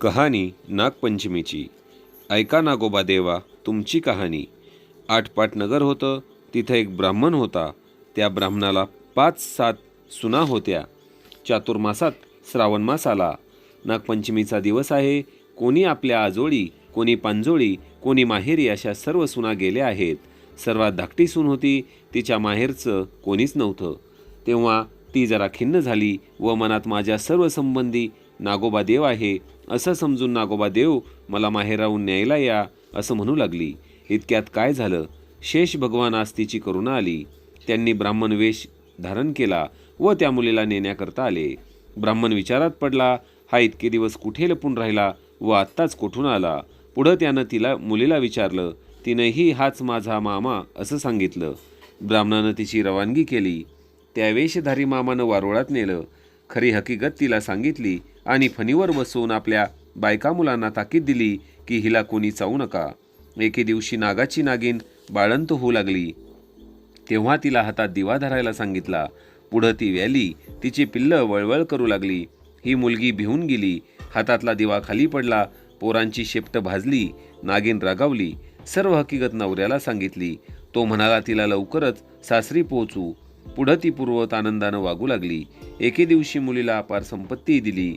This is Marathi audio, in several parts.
कहाणी नागपंचमीची. ऐका नागोबा देवा तुमची कहाणी. आठपाट नगर होतं तिथं एक ब्राह्मण होता. त्या ब्राह्मणाला पाच सात सुना होत्या. चातुर्मासात श्रावण मास आला. नागपंचमीचा दिवस आहे. कोणी आपल्या आजोळी कोणी पांजोळी कोणी माहेरी अशा सर्व सुना गेल्या आहेत. सर्वात धाकटी सून होती. तिच्या माहेरचं कोणीच नव्हतं. तेव्हा ती जरा खिन्न झाली व मनात माझ्या सर्व संबंधी नागोबा देव आहे. असं समजून नागोबा देव मला माहेराहून न्यायला या असं म्हणू लागली. इतक्यात काय झालं? शेष भगवान आस्तीची करुणा आली. त्यांनी ब्राह्मण वेश धारण केला व त्या मुलीला नेण्याकरता आले. ब्राह्मण विचारात पडला हा इतके दिवस कुठे लपून राहिला व आत्ताच कोठून आला? पुढं त्यानं तिला मुलीला विचारलं तिनंही हाच माझा मामा असं सांगितलं. ब्राह्मणानं तिची रवानगी केली. त्या वेशधारी मामानं वारुळात नेलं. खरी हकीकत तिला सांगितली आणि फणीवर बसवून आपल्या बायका मुलांना ताकीद दिली की हिला कोणी चावू नका. एके दिवशी नागाची नागिन बाळंत होऊ लागली. तेव्हा तिला हातात दिवा धरायला सांगितला. पुढं ती व्याली तिची पिल्लं वळवळ करू लागली. ही मुलगी भिवून गेली. हातातला दिवा खाली पडला. पोरांची शेपट भाजली. नागिन रागावली. सर्व हकीकत नवऱ्याला सांगितली. तो म्हणाला तिला लवकरच सासरी पोहोचू. पुढं ती पूर्वत आनंदानं वागू लागली. एके दिवशी मुलीला अपार संपत्ती दिली.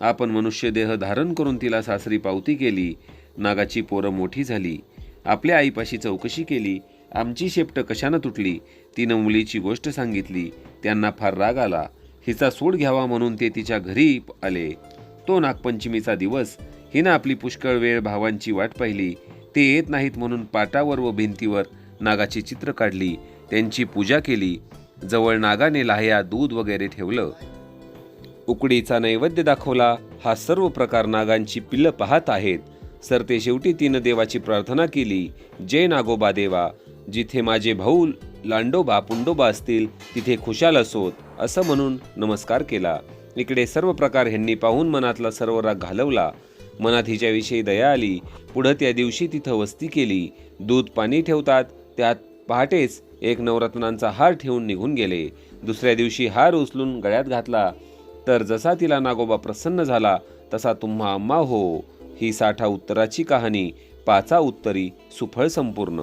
आपण मनुष्यदेह धारण करून तिला सासरी पावती केली. नागाची पोरं मोठी झाली. आपल्या आईपाशी चौकशी केली. आमची शेपट कशानं तुटली? तिनं मुलीची गोष्ट सांगितली. त्यांना फार राग आला. हिचा सूड घ्यावा म्हणून ते तिच्या घरी आले. तो नागपंचमीचा दिवस. हिनं आपली पुष्कळ वेळ भावांची वाट पाहिली. ते येत नाहीत म्हणून पाटावर व भिंतीवर नागाची चित्र काढली. त्यांची पूजा केली. जवळ नागाने लाह्या दूध वगैरे ठेवलं. उकडीचा नैवेद्य दाखवला हा सर्व प्रकार नागांची पिल्लं पाहत आहेत. सरते शेवटी तिनं देवाची प्रार्थना केली जय नागोबा देवा जिथे माझे भाऊ लांडोबा पुंडोबा असतील तिथे खुशाल असोत असं म्हणून नमस्कार केला. इकडे सर्व प्रकार ह्यांनी पाहून मनातला सर्व राग घालवला. मनात हिच्याविषयी दया आली. पुढं त्या दिवशी तिथं वस्ती केली. दूध पाणी ठेवतात त्यात पहाटेच एक नवरत्नांचा हार ठेवून निघून गेले. दुसऱ्या दिवशी हार उचलून गळ्यात घातला. तर जसा तिला नागोबा प्रसन्न झाला तसा तुम्हा अम्मा हो. ही साठा उत्तराची कहाणी पाचा उत्तरी सुफळ संपूर्ण.